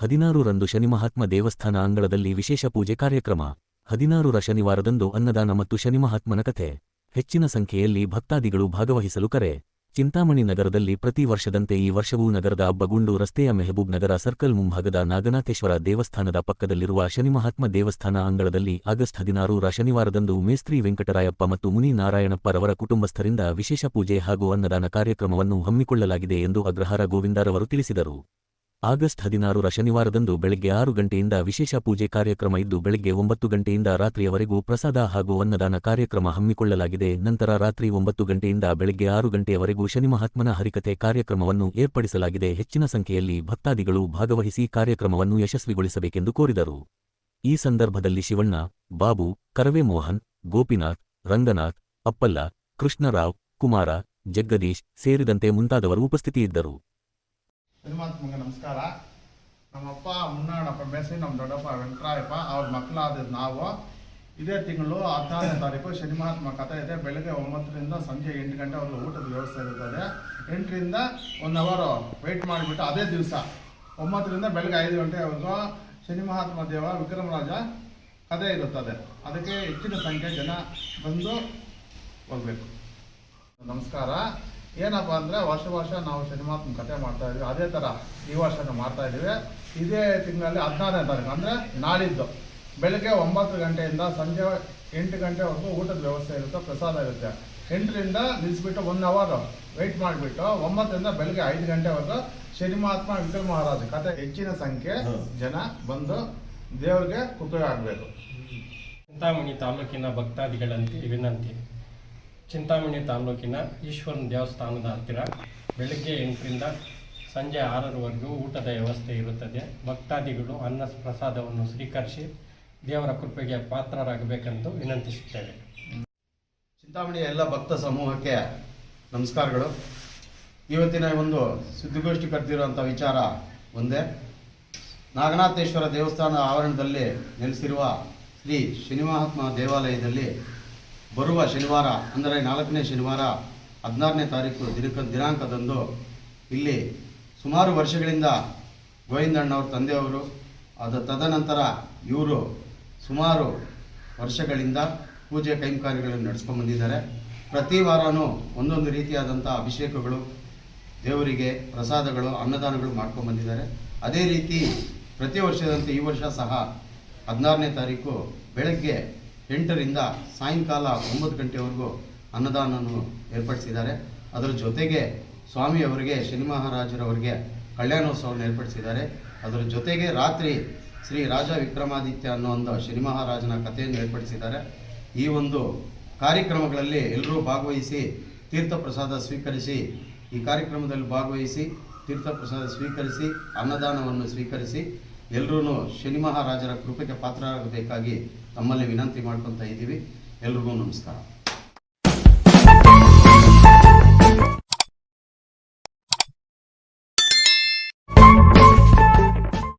ಹದಿನಾರರಂದು ಶನಿಮಹಾತ್ಮ ದೇವಸ್ಥಾನ ಅಂಗಳದಲ್ಲಿ ವಿಶೇಷ ಪೂಜೆ ಕಾರ್ಯಕ್ರಮ. ಹದಿನಾರರ ಶನಿವಾರದಂದು ಅನ್ನದಾನ ಮತ್ತು ಶನಿಮಹಾತ್ಮನ ಕಥೆ. ಹೆಚ್ಚಿನ ಸಂಖ್ಯೆಯಲ್ಲಿ ಭಕ್ತಾದಿಗಳು ಭಾಗವಹಿಸಲು ಕರೆ. ಚಿಂತಾಮಣಿ ನಗರದಲ್ಲಿ ಪ್ರತಿ ವರ್ಷದಂತೆ ಈ ವರ್ಷವೂ ನಗರದ ಅಬ್ಬಗುಂಡು ರಸ್ತೆಯ ಮೆಹಬೂಬ್ ನಗರ ಸರ್ಕಲ್ ಮುಂಭಾಗದ ನಾಗನಾಥೇಶ್ವರ ದೇವಸ್ಥಾನದ ಪಕ್ಕದಲ್ಲಿರುವ ಶನಿಮಹಾತ್ಮ ದೇವಸ್ಥಾನ ಅಂಗಳದಲ್ಲಿ ಆಗಸ್ಟ್ ಹದಿನಾರರ ಶನಿವಾರದಂದು ಮೇಸ್ತ್ರಿ ವೆಂಕಟರಾಯಪ್ಪ ಮತ್ತು ಮುನಿ ನಾರಾಯಣಪ್ಪರವರ ಕುಟುಂಬಸ್ಥರಿಂದ ವಿಶೇಷ ಪೂಜೆ ಹಾಗೂ ಅನ್ನದಾನ ಕಾರ್ಯಕ್ರಮವನ್ನು ಹಮ್ಮಿಕೊಳ್ಳಲಾಗಿದೆ ಎಂದು ಅಗ್ರಹಾರ ಗೋವಿಂದರವರು ತಿಳಿಸಿದರು. ಆಗಸ್ಟ್ ಹದಿನಾರರ ಶನಿವಾರದಂದು ಬೆಳಗ್ಗೆ ಆರು ಗಂಟೆಯಿಂದ ವಿಶೇಷ ಪೂಜೆ ಕಾರ್ಯಕ್ರಮ ಇದ್ದು ಬೆಳಗ್ಗೆ ಒಂಬತ್ತು ಗಂಟೆಯಿಂದ ರಾತ್ರಿಯವರೆಗೂ ಪ್ರಸಾದ ಹಾಗೂ ಅನ್ನದಾನ ಕಾರ್ಯಕ್ರಮ ಹಮ್ಮಿಕೊಳ್ಳಲಾಗಿದೆ. ನಂತರ ರಾತ್ರಿ ಒಂಬತ್ತು ಗಂಟೆಯಿಂದ ಬೆಳಗ್ಗೆ ಆರು ಗಂಟೆಯವರೆಗೂ ಶನಿಮಹಾತ್ಮನ ಹರಿಕತೆ ಕಾರ್ಯಕ್ರಮವನ್ನು ಏರ್ಪಡಿಸಲಾಗಿದೆ. ಹೆಚ್ಚಿನ ಸಂಖ್ಯೆಯಲ್ಲಿ ಭಕ್ತಾದಿಗಳು ಭಾಗವಹಿಸಿ ಕಾರ್ಯಕ್ರಮವನ್ನು ಯಶಸ್ವಿಗೊಳಿಸಬೇಕೆಂದು ಕೋರಿದರು. ಈ ಸಂದರ್ಭದಲ್ಲಿ ಶಿವಣ್ಣ, ಬಾಬು ಕರವೇ ಮೋಹನ್ ಗೋಪಿನಾಥ್, ರಂಗನಾಥ್, ಅಪ್ಪಲ್ಲ, ಕೃಷ್ಣರಾವ್, ಕುಮಾರ ಜಗ್ಗದೀಶ್ ಸೇರಿದಂತೆ ಮುಂತಾದವರು ಉಪಸ್ಥಿತಿಯಿದ್ದರು. ಹನುಮಂತಮ್ಮಗೆ ನಮಸ್ಕಾರ. ನಮ್ಮಪ್ಪ ಮುನ್ನಣ್ಣಪ್ಪ ಮೇಸಿ ನಮ್ಮ ದೊಡ್ಡಪ್ಪ ವೆಂಕಟರಾಯಪ್ಪ, ಅವ್ರ ಮಕ್ಕಳಾದ ನಾವು. ಇದೇ ತಿಂಗಳು ಹದಿನಾರನೇ ತಾರೀಕು ಶನಿ ಮಹಾತ್ಮ ಕಥೆ ಇದೆ. ಬೆಳಗ್ಗೆ ಒಂಬತ್ತರಿಂದ ಸಂಜೆ ಎಂಟು ಗಂಟೆವರೆಗೂ ಊಟದ ವ್ಯವಸ್ಥೆ ಇರುತ್ತದೆ ಎಂಟರಿಂದ ಒನ್ ಅವರು ವೆಯ್ಟ್ ಮಾಡಿಬಿಟ್ಟು ಅದೇ ದಿವಸ ಒಂಬತ್ತರಿಂದ ಬೆಳಗ್ಗೆ ಐದು ಗಂಟೆವರೆಗೂ ಶನಿ ಮಹಾತ್ಮ ದೇವ ವಿಕ್ರಮರಾಜ ಕಥೆ ಇರುತ್ತದೆ. ಅದಕ್ಕೆ ಹೆಚ್ಚಿನ ಸಂಖ್ಯೆ ಜನ ಬಂದು ಹೋಗಬೇಕು. ನಮಸ್ಕಾರ. ಏನಪ್ಪ ಅಂದ್ರೆ ವರ್ಷ ವರ್ಷ ನಾವು ಶನಿಮಾತ್ಮ ಕತೆ ಮಾಡ್ತಾ ಇದೀವಿ. ಅದೇ ತರ ಈ ವರ್ಷನೂ ಮಾಡ್ತಾ ಇದೀವಿ. ಇದೇ ತಿಂಗಳಲ್ಲಿ ಹದಿನಾರನೇ ತಾರೀಕು ಅಂದ್ರೆ ನಾಳಿದ್ದು ಬೆಳಗ್ಗೆ ಒಂಬತ್ತು ಗಂಟೆಯಿಂದ ಸಂಜೆ ಎಂಟು ಗಂಟೆವರೆಗೂ ಊಟದ ವ್ಯವಸ್ಥೆ ಇರುತ್ತೆ ಪ್ರಸಾದ ಇರುತ್ತೆ. ಎಂಟರಿಂದ ನಿಲ್ಲಿಸ್ಬಿಟ್ಟು ಒನ್ ಅವರ್ ವೆಯ್ಟ್ ಮಾಡಿಬಿಟ್ಟು ಒಂಬತ್ತರಿಂದ ಬೆಳಗ್ಗೆ ಐದು ಗಂಟೆವರೆಗೂ ಶನಿಮಾತ್ಮ ವಿಠಲ್ ಮಹಾರಾಜ ಕತೆ ಹೆಚ್ಚಿನ ಸಂಖ್ಯೆ ಜನ ಬಂದು ದೇವರಿಗೆ ಕೃಪೆ ಆಗಬೇಕು. ಚಿಂತಾಮಣಿ ತಾಲೂಕಿನ ಭಕ್ತಾದಿಗಳಂತೆ ವಿನಂತಿ ಚಿಂತಾಮಣಿ ತಾಲೂಕಿನ ಈಶ್ವರನ ದೇವಸ್ಥಾನದ ಹತ್ತಿರ ಬೆಳಗ್ಗೆ ಎಂಟರಿಂದ ಸಂಜೆ ಆರರವರೆಗೂ ಊಟದ ವ್ಯವಸ್ಥೆ ಇರುತ್ತದೆ. ಭಕ್ತಾದಿಗಳು ಅನ್ನ ಪ್ರಸಾದವನ್ನು ಸ್ವೀಕರಿಸಿ ದೇವರ ಕೃಪೆಗೆ ಪಾತ್ರರಾಗಬೇಕೆಂದು ವಿನಂತಿಸುತ್ತೇವೆ. ಚಿಂತಾಮಣಿಯ ಎಲ್ಲ ಭಕ್ತ ಸಮೂಹಕ್ಕೆ ನಮಸ್ಕಾರಗಳು. ಇವತ್ತಿನ ಒಂದು ಸುದ್ದಿಗೋಷ್ಠಿ ಕರೆದಿರುವಂಥ ವಿಚಾರ ಒಂದೇ. ನಾಗನಾಥೇಶ್ವರ ದೇವಸ್ಥಾನ ಆವರಣದಲ್ಲಿ ನೆಲೆಸಿರುವ ಶ್ರೀ ಶನಿಮಹಾತ್ಮ ದೇವಾಲಯದಲ್ಲಿ ಬರುವ ಶನಿವಾರ, ಅಂದರೆ ನಾಲ್ಕನೇ ಶನಿವಾರ ಹದಿನಾರನೇ ತಾರೀಕು ದಿನಕ, ದಿನಾಂಕದಂದು ಇಲ್ಲಿ ಸುಮಾರು ವರ್ಷಗಳಿಂದ ಗೋವಿಂದಣ್ಣವ್ರ ತಂದೆಯವರು ಅದು ತದನಂತರ ಇವರು ಸುಮಾರು ವರ್ಷಗಳಿಂದ ಪೂಜೆ ಕೈಂಕಾರ್ಯಗಳನ್ನು ನಡೆಸ್ಕೊಂಡು ಬಂದಿದ್ದಾರೆ. ಪ್ರತಿ ವಾರವೂ ಒಂದೊಂದು ರೀತಿಯಾದಂಥ ಅಭಿಷೇಕಗಳು, ದೇವರಿಗೆ ಪ್ರಸಾದಗಳು, ಅನ್ನದಾನಗಳು ಮಾಡ್ಕೊಂಡು ಬಂದಿದ್ದಾರೆ. ಅದೇ ರೀತಿ ಪ್ರತಿ ವರ್ಷದಂತೆ ಈ ವರ್ಷ ಸಹ ಹದಿನಾರನೇ ತಾರೀಕು ಬೆಳಗ್ಗೆ ಎಂಟರಿಂದ ಸಾಯಂಕಾಲ ಒಂಬತ್ತು ಗಂಟೆವರೆಗೂ ಅನ್ನದಾನವನ್ನು ಏರ್ಪಡಿಸಿದ್ದಾರೆ. ಅದರ ಜೊತೆಗೆ ಸ್ವಾಮಿಯವರಿಗೆ ಶನಿ ಮಹಾರಾಜರವರಿಗೆ ಕಲ್ಯಾಣೋತ್ಸವವನ್ನು ಏರ್ಪಡಿಸಿದ್ದಾರೆ. ಅದರ ಜೊತೆಗೆ ರಾತ್ರಿ ಶ್ರೀ ರಾಜ ವಿಕ್ರಮಾದಿತ್ಯ ಅನ್ನೋ ಒಂದು ಶನಿ ಮಹಾರಾಜನ ಕಥೆಯನ್ನು ಏರ್ಪಡಿಸಿದ್ದಾರೆ. ಈ ಒಂದು ಕಾರ್ಯಕ್ರಮಗಳಲ್ಲಿ ಎಲ್ಲರೂ ಭಾಗವಹಿಸಿ ತೀರ್ಥ ಪ್ರಸಾದ ಸ್ವೀಕರಿಸಿ, ಈ ಕಾರ್ಯಕ್ರಮದಲ್ಲಿ ಭಾಗವಹಿಸಿ ತೀರ್ಥ ಪ್ರಸಾದ ಸ್ವೀಕರಿಸಿ, ಅನ್ನದಾನವನ್ನು ಸ್ವೀಕರಿಸಿ ಎಲ್ಲರೂ ಶನಿ ಮಹಾರಾಜರ ಕೃಪೆಗೆ ಪಾತ್ರರಾಗಬೇಕಾಗಿ ತಮ್ಮಲ್ಲಿ ವಿನಂತಿ ಮಾಡ್ಕೊತಾ ಇದ್ದೀವಿ. ಎಲ್ರಿಗೂ ನಮಸ್ಕಾರ.